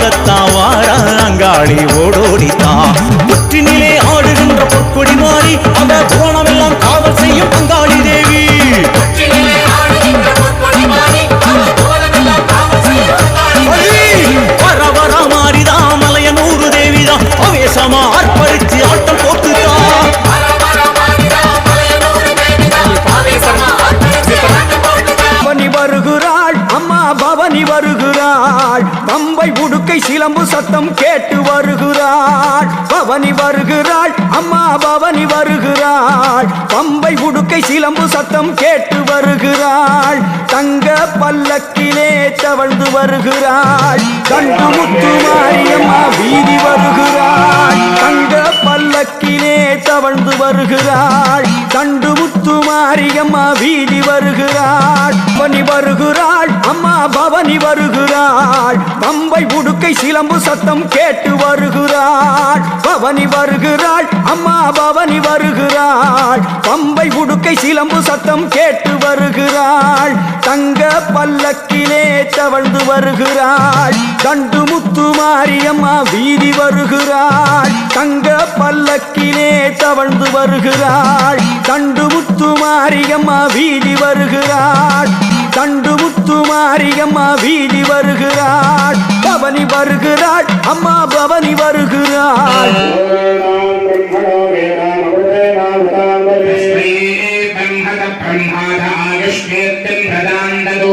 பார்க்கத்தான் வாரா அங்காளி ஓடோடித்தான் முற்றினிலே ஆடுகின்ற பொற்கொடி மாறி அந்த கோணமெல்லாம் சத்தம் கேட்டு வருகிறாள். பவனி வருகிறாள். அம்மா பவனி வருகிறாள். பம்பை உடுக்கை சிலம்பு சத்தம் கேட்டு வருகிறாள். தங்க பல்லக்கிலே தவழ்ந்து வருகிறாள். கண்டு முத்து மாரியம்மா வீதி வருகிறாள். தங்க பல்லக்கிலே தவழ்ந்து வருகிறாள். கண்டு முத்து மாரியம்மா வீதி வருகிறாள். பவனி வருகிறாள். அம்மா பவனி வருகிறாள். பம்பை உடுக்கை சிலம்பு சத்தம் கேட்டு வருகிறாள். பவனி வருகிறாள். அம்மா பவனி வருகிறாள். பம்பை உடுக்கை சிலம்பு சத்தம் கேட்டு வருகிறாள். தங்க பல்லக்கிலே தவழ்ந்து வருகிறாள். கண்டு முத்து மாரியம்மா வீதி வருகிறாள். தங்க பல்லக்கிலே தவழ்ந்து வருகிறாள். கண்டு முத்து மாரியம்மா வீதி வருகிறாள். மாரியம்மா வீதி வருகிறாள். பவனி வருகிறாள். அம்மா பவனி வருகிறாள். பிரம்மாதாயஷ்மேத்தன் பிரதாண்டதோ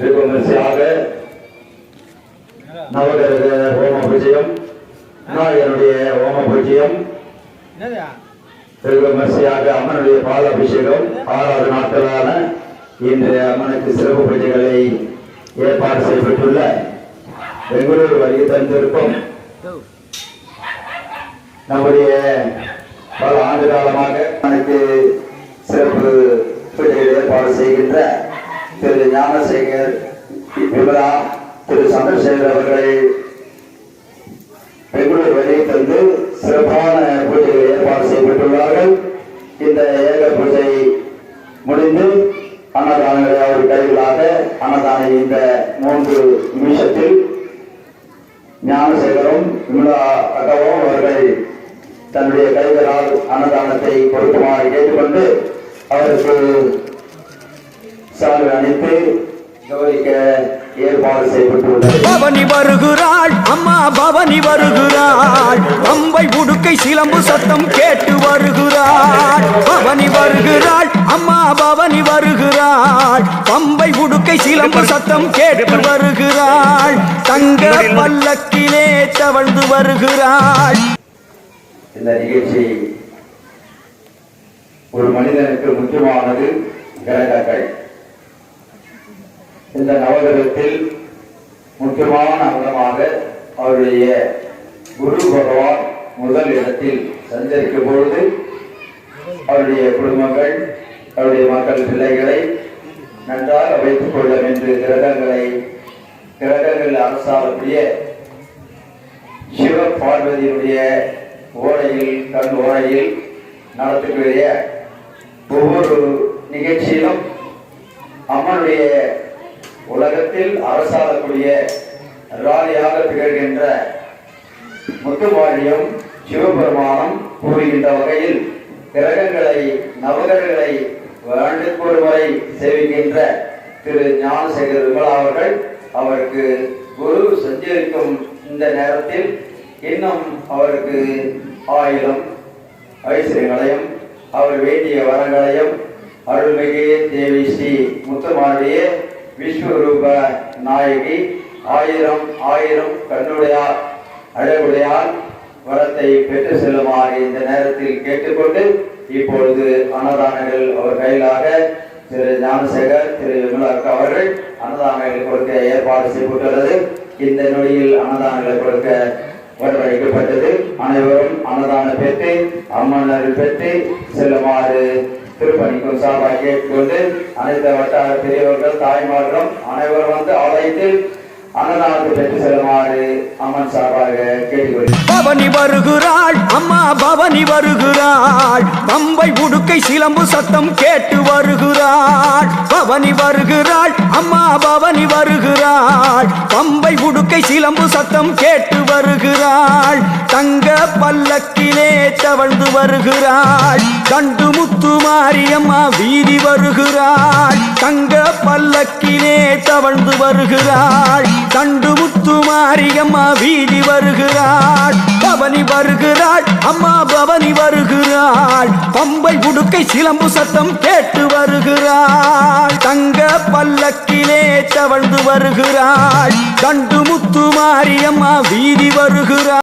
வெகுமரிசையாக நவகிரக ஹோம பூஜ்யம் விநாயகருடைய ஹோம பூஜ்யம் வெகுமரிசையாக அம்மனுடைய பால அபிஷேகம் ஆறாவது நாட்களான இன்று அம்மனுக்கு சிறப்பு பூஜைகளை ஏற்பாடு செய்யப்பட்டுள்ள பெங்களூரு வருகை தந்திருக்கும் நம்முடைய பல ஆண்டு காலமாக எனக்கு சிறப்பு பூஜைகள் ஏற்பாடு செய்கின்ற திரு ஞானசேகர் விமலா திரு சந்திரசேகர் அவர்களை பெங்களூர் வருகை தந்து சிறப்பான பூஜைகள் ஏற்பாடு செய்யப்பட்டுள்ளார்கள் இந்த ஏக பூஜை முடிந்து அன்னதானங்களை அவர் கைகளாக அன்னதான இந்த மூன்று நிமிஷத்தில் ஞானசேகரும் விமலா அகவும் அவர்கள் தன்னுடைய கைகளால் அன்னதானத்தை கொடுக்குமாறு கேட்டுக்கொண்டு அவருக்கு சால்வை அணித்து கௌரிக்க ஏற்பாடு செய்யப்பட்டுள்ளது. பவனி வருகிறாள் அம்மா பவனி வருகிறாள். பம்பை உடுக்கை சிலம்பு சத்தம் கேட்டு வருகிறாள். பவனி வருகிறாள் அம்மா பவனி வருகிறாள். பம்பை உடுக்கை சிலம்பு சத்தம் கேட்டு வருகிறாள். தங்க பல்லக்கிலே தவழ்ந்து வருகிறாள். இந்த நிகழ்ச்சி ஒரு மனிதனுக்கு முக்கியமானது கிரகங்கள் இந்த நவகிரகத்தில் முக்கியமான அங்கமாக அவருடைய குரு பகவான் முதல் இடத்தில் சஞ்சரிக்கும் பொழுது அவருடைய குடும்பங்கள் அவருடைய மக்கள் பிள்ளைகளை நன்றாக வைத்துக் கொள்ளும் என்று கிரகங்களை கிரகங்கள் அரசாளக்கூடிய சிவ பார்வதியுடைய ஓடையில் கண் ஓடையில் நடத்தக்கூடிய ஒவ்வொரு நிகழ்ச்சியிலும் அம்மனுடைய உலகத்தில் அரசாளக்கூடிய ராணியாக திகழ்கின்ற முத்துமாரியம் சிவபெருமானம் கூறுகின்ற வகையில் கிரகங்களை நவகரங்களை ஆண்டுக்கு ஒரு முறை சேவிக்கின்ற திரு ஞானசேகர் விமலா அவர்கள் அவருக்கு குரு சஞ்சரிக்கும் இந்த நேரத்தில் இன்னும் அவருக்கு ஆயிரம் ஐஸ்வர்யங்களையும் அவர் வேண்டிய வரங்களையும் அருள்மிகு தேவி ஸ்ரீ முத்துமாரிய விஸ்வரூப நாயகி ஆயிரம் ஆயிரம் கண்ணுடையார் அழகுடையார் வரத்தை பெற்று செல்லுமாறு இந்த நேரத்தில் கேட்டுக்கொண்டு இப்பொழுது அன்னதானங்கள் அவர் கையிலாக திரு ஞானசேகர் திரு விமலாக்கா அவர்கள் அன்னதானங்களை கொடுக்க ஏற்பாடு செய்யப்பட்டுள்ளது. இந்த நொடியில் அன்னதானங்களை கொடுக்க வரவழைக்கப்பட்டது. அனைவரும் அன்னதானம் பெற்று அம்மன் பெற்று செல்லுமாறு திருப்பணிக்கும் சார்பாக கேட்டுக்கொண்டு அனைத்து வட்டார பெரியவர்கள் தாய்மார்களும் அனைவரும் வந்து ஆலயத்தில் அன்னதானத்தை பெற்று செல்லுமாறு அம்மன் சார்பாக கேட்டுக்கொள்கிறேன். பவனி வருகிறாள் அம்மா பவனி வருகிறாள். பம்பை உடுக்கை சிலம்பு சத்தம் கேட்டு வருகிறாள். பவனி வருகிறாள் அம்மா பவனி வருகிறாள். பம்பை உடுக்கை சிலம்பு சத்தம் கேட்டு வருகிறாள். தங்க பல்லக்கிலே தவழ்ந்து வருகிறாள். கண்டு முத்து மாரியம்மா வீதி வருகிறாள். தங்க பல்லக்கிலே தவழ்ந்து வருகிறாள். தண்டு முத்து மாரியம்மா வீதி வருகிறாள். பவனி வருகிறாள். அம்மா பவனி வருகிறாள். பம்பை உடுக்கை சிலம்பு சத்தம் கேட்டு வருகிறாள். தங்க பல்லக்கிலே தவழ்ந்து வருகிறாள். தண்டு முத்து மாரியம்மா வீதி வருகிறாள்.